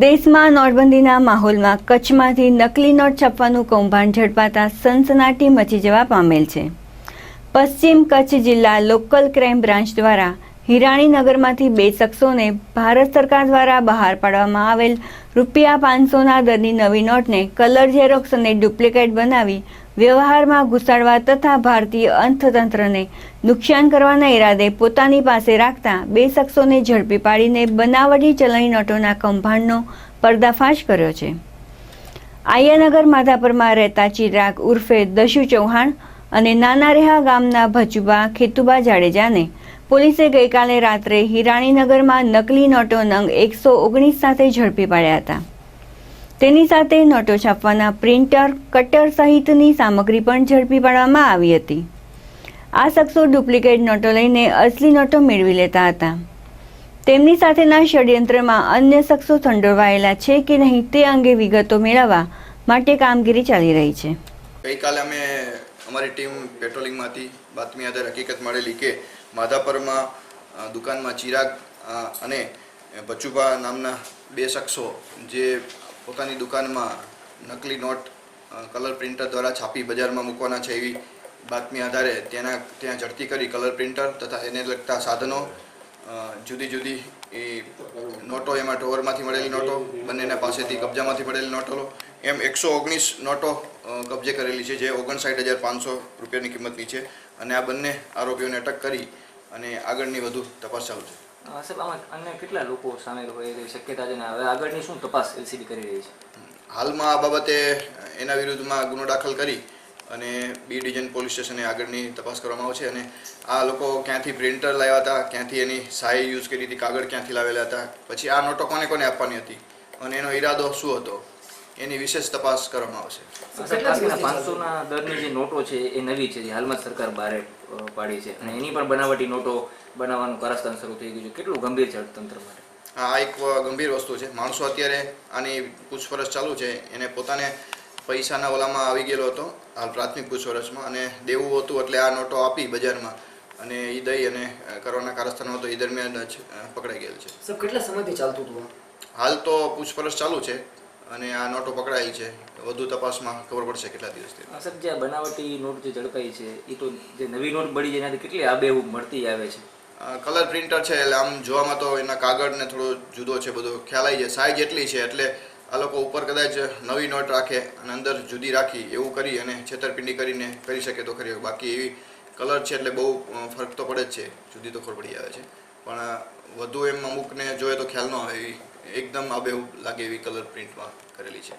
દેશમાં નોટબંધીના માહોલમાં કચ્છમાંથી નકલી નોટ છાપવાનું કૌભાંડ ઝડપાતા સનસનાટી મચી જવા પામેલ છે. પશ્ચિમ કચ્છ જિલ્લા લોકલ ક્રાઇમ બ્રાન્ચ દ્વારા હિરાણીનગરમાંથી બે શખ્સોને ભારત સરકાર દ્વારા બહાર પાડવામાં આવેલ રૂપિયા પાંચસોના દરની નવી નોટને કલર ઝેરોક્સ અને ડુપ્લિકેટ બનાવી વ્યવહારમાં ઘુસાડવા તથા ભારતીય અર્થતંત્રને નુકસાન કરવાના ઈરાદે પોતાની પાસે રાખતા બે શખ્સોને ઝડપી પાડીને બનાવટી ચલણી નોટોના કૌભાંડનો પર્દાફાશ કર્યો છે. આયાનગર માધાપરમાં રહેતા ચિરાગ ઉર્ફે દશુ ચૌહાણ અને નાના રેહા ગામના ભચુબા ખેતુબા જાડેજાને પોલીસે ગઈકાલે રાત્રે હિરાણીનગરમાં નકલી નોટો નંગ એકસો ઓગણીસ સાથે ઝડપી પાડ્યા હતા. તેની સાથે નોટો છાપવાના પ્રિન્ટર કટર સહિતની સામગ્રી પણ ઝડપી પાડવામાં આવી હતી. આ શખ્સો ડુપ્લિકેટ નોટો લઈને અસલી નોટો મેળવી લેતા હતા. તેમની સાથેના ષડયંત્રમાં અન્ય શખ્સો સંડોવાયેલા છે કે નહીં તે અંગે વિગતો મેળવવા માટે કામગીરી ચાલી રહી છે. ગઈકાલે અમે અમારી ટીમ પેટ્રોલિંગમાં હતી બાતમી આધારે હકીકત મળેલી કે માધાપરમાં દુકાનમાં ચિરાગ અને બચુભા નામના બે શખ્સો જે પોતાની દુકાનમાં નકલી નોટ કલર પ્રિન્ટર દ્વારા છાપી બજારમાં મૂકવાના છે એવી બાતમી આધારે તેના, ત્યાં ઝડપી કરી કલર પ્રિન્ટર તથા એને લગતા સાધનો જુદી જુદી એ નોટો એમાં ટોવરમાંથી મળેલી નોટો બંનેના પાસેથી કબજામાંથી મળેલી નોટો એમ એકસો ઓગણીસ નોટો કબજે કરેલી છે જે ઓગણસાઠ હજાર પાંચસો રૂપિયાની કિંમતની છે. અને આ બંને આરોપીઓને અટક કરી અને આગળની વધુ તપાસ ચાલુ છે. સાહેબ આમાં અન્ય કેટલા લોકો સામેલ હોય એવી શક્યતા છે હવે આગળની શું તપાસ એલસીબી કરી રહી છે? હાલમાં આ બાબતે એના વિરુદ્ધમાં ગુનો દાખલ કરી અને બી ડિવિઝન પોલીસ સ્ટેશને આગળની તપાસ કરવામાં આવશે અને આ લોકો ક્યાંથી પ્રિન્ટર લાવ્યા હતા ક્યાંથી એની સાઈ યુઝ કરી હતી કાગળ ક્યાંથી લાવેલા હતા પછી આ નોટો કોને કોને આપવાની હતી અને એનો ઈરાદો શું હતો એની વિશેષ તપાસ કરવામાં આવશે. પાંચસોના દરની જે નોટો છે એ નવી છે જે હાલમાં સરકાર બહાર પાડી છે અને એની પણ બનાવટી નોટો બનાવવાનું કારસ્તાન શરૂ થઈ ગયું છે. કેટલું ગંભીર છે અર્થતંત્ર માટે? આ એક ગંભીર વસ્તુ છે. માણસો અત્યારે આની પૂછપરછ ચાલુ છે. એને પોતાને પૈસાના ઓલામાં આવી ગયેલો હતો હાલ પ્રાથમિક પૂછપરછમાં અને દેવું હતું એટલે આ નોટો આપી બજારમાં અને એ દઈ અને કરવાના કારસ્તાન હતો. એ દરમિયાન જ પકડાઈ ગયેલ છે. સર કેટલા સમયથી ચાલતું હતું હાલ તો પૂછપરછ ચાલુ છે અને આ નોટો પકડાયેલ છે. વધુ તપાસમાં ખબર પડશે કેટલા દિવસથી સાહેબ જે બનાવટી નોટ જે ઝડપાઈ છે એ તો જે નવી નોટ મળી છે એનાથી કેટલી આબેહૂબ મળતી આવે છે? કલર પ્રિન્ટર છે એટલે આમ જોવામાં તો એના કાગળ ને થોડો જુદો છે બધો ખ્યાલ આવી જાય. સાઈઝ એટલી છે એટલે આ લોકો ઉપર કદાચ નવી નોટ રાખે અને અંદર જુદી રાખી એવું કરી અને છેતરપિંડી કરીને કરી શકે તો ખરી. બાકી એવી કલર છે એટલે બહુ ફરક તો પડે જ છે. જુદી તો ખબર પડી આવે છે. પણ વધુ એમ અમુકને જોઈએ તો ખ્યાલ ન આવે એવી, એકદમ આબેહૂબ લાગે એવી કલર પ્રિન્ટમાં કરેલી છે.